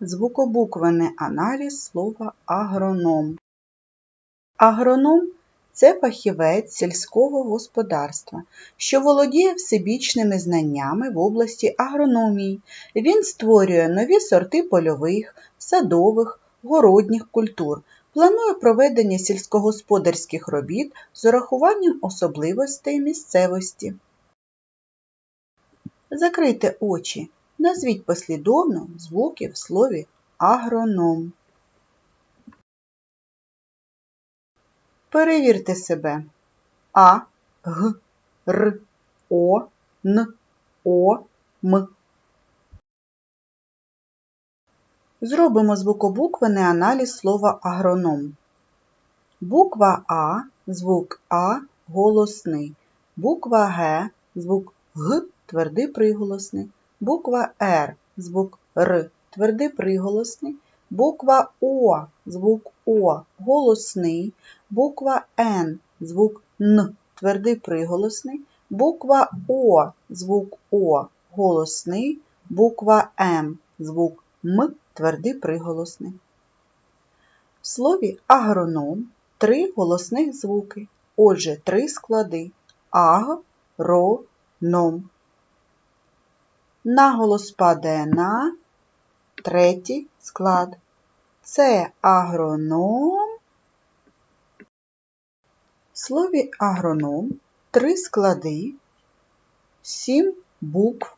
Звукобуквений аналіз слова агроном. Агроном це фахівець сільського господарства, що володіє всебічними знаннями в області агрономії. Він створює нові сорти польових, садових, городніх культур, планує проведення сільськогосподарських робіт з урахуванням особливостей місцевості. Закрийте очі. Назвіть послідовно звуки в слові агроном. Перевірте себе. А, Г, Р, О, Н, О, М. Зробимо звукобуквений аналіз слова агроном. Буква А, звук А голосний. Буква Г, звук Г твердий приголосний. Буква Р, звук Р твердий приголосний. Буква О, звук О голосний. Буква Н, звук Н твердий приголосний. Буква О, звук О голосний. Буква М, звук М твердий приголосний. В слові агроном три голосних звуки. Отже, три склади аг, ро, ном. Наголос падає на третій склад. Це агроном. В слові агроном три склади, сім букв,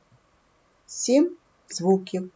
сім звуків.